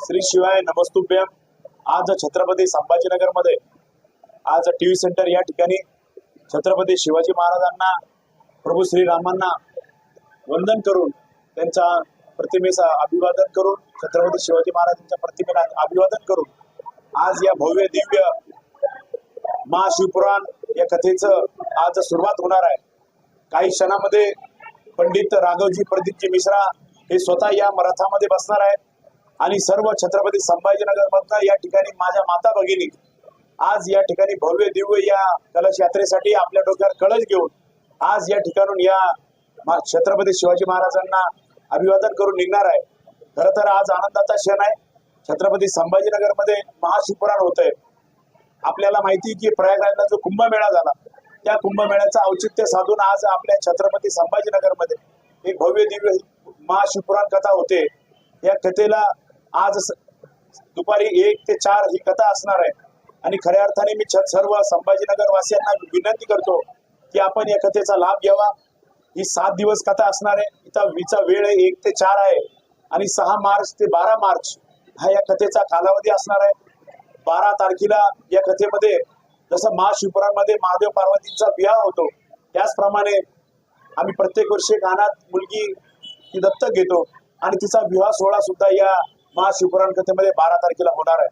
श्री शिवाय नमस्तुभ्यम आज छत्रपती संभाजीनगरमध्ये आज टीव्ही सेंटर या ठिकाणी छत्रपती शिवाजी महाराजांना प्रभू श्रीरामांना वंदन करून त्यांच्या प्रतिमेचा अभिवादन करून छत्रपती शिवाजी महाराजांच्या प्रतिमेला अभिवादन करून आज या भव्य दिव्य महाशिवपुराण या कथेचं आज सुरुवात होणार आहे. काही क्षणामध्ये पंडित राघवजी प्रदीपजी मिश्रा हे स्वतः या रथामध्ये बसणार आहेत. आणि सर्व छत्रपती संभाजीनगर मधनं या ठिकाणी माझ्या माता भगिनी आज या ठिकाणी भव्य दिव्य या कलश यात्रेसाठी आपल्या डोक्यावर कळश घेऊन आज या ठिकाणून या छत्रपती शिवाजी महाराजांना अभिवादन करून निघणार आहे. खर तर आज आनंदाचा क्षण आहे. छत्रपती संभाजीनगरमध्ये महाशिवपुराण होत आहे आपल्याला माहिती की प्रयागराजला जो कुंभमेळा झाला त्या कुंभमेळ्याचं औचित्य साधून आज आपल्या छत्रपती संभाजीनगरमध्ये एक भव्य दिव्य महाशिवपुराण कथा होते. या कथेला आज स- दुपारी एक ते चार ही कथा असणार आहे. आणि खऱ्या अर्थाने मी सर्व संभाजीनगर वासियांना विनंती करतो की आपण या कथेचा लाभ घ्यावा. ही सात दिवस कथा असणार आहे. इथं विचा वेळ आहे एक ते चार आहे. आणि सहा मार्च ते बारा मार्च हा या कथेचा कालावधी असणार आहे. बारा तारखेला या कथेमध्ये जसं महाशिवपुरामध्ये महादेव पार्वतींचा विवाह होतो त्याचप्रमाणे आम्ही प्रत्येक वर्षी कानात मुलगी ती दत्तक घेतो. आणि तिचा विवाह सोहळा सुद्धा या महाशिवपुराण कथेमध्ये बारा तारखेला होणार आहे.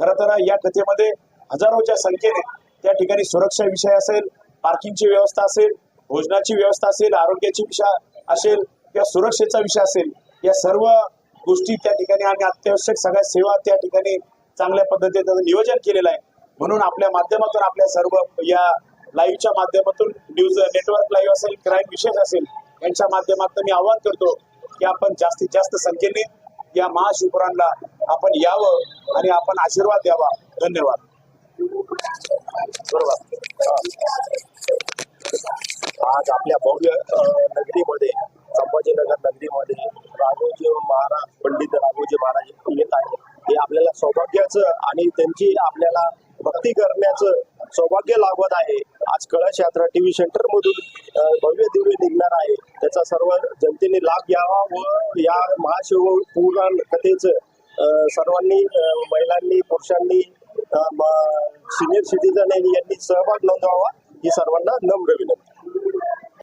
खरं तर या कथेमध्ये हजारोच्या संख्येने त्या ठिकाणी सुरक्षा विषय असेल पार्किंगची व्यवस्था असेल भोजनाची व्यवस्था असेल आरोग्याची विषय असेल किंवा सुरक्षेचा विषय असेल या सर्व गोष्टी त्या ठिकाणी आणि अत्यावश्यक सगळ्या सेवा त्या ठिकाणी चांगल्या पद्धतीने त्याचं नियोजन केलेलं आहे. म्हणून आपल्या माध्यमातून आपल्या सर्व या लाईव्हच्या माध्यमातून न्यूज नेटवर्क लाईव्ह असेल क्राईम विशेष असेल यांच्या माध्यमातून मी आवाहन करतो की आपण जास्तीत जास्त संख्येने या महाशिवपुराणला आपण यावं आणि आपण आशीर्वाद द्यावा. धन्यवाद. आज आपल्या भव्य नगरीमध्ये संभाजीनगर नगरीमध्ये राघोजी महाराज पंडित राघोजी महाराज येत आहे हे आपल्याला सौभाग्याचं आणि त्यांची आपल्याला भक्ती करण्याचं सौभाग्य लाभत आहे. आज कळश यात्रा टीव्ही सेंटर मधून भव्य दिव्य निघणार आहे. त्याचा सर्व जनतेने लाभ घ्यावा व या महाशिव पुराण कथेच सर्वांनी महिलांनी पुरुषांनी सिनियर सिटीजन यांनी सहभाग नोंदवावा ही सर्वांना नम्र विनंती.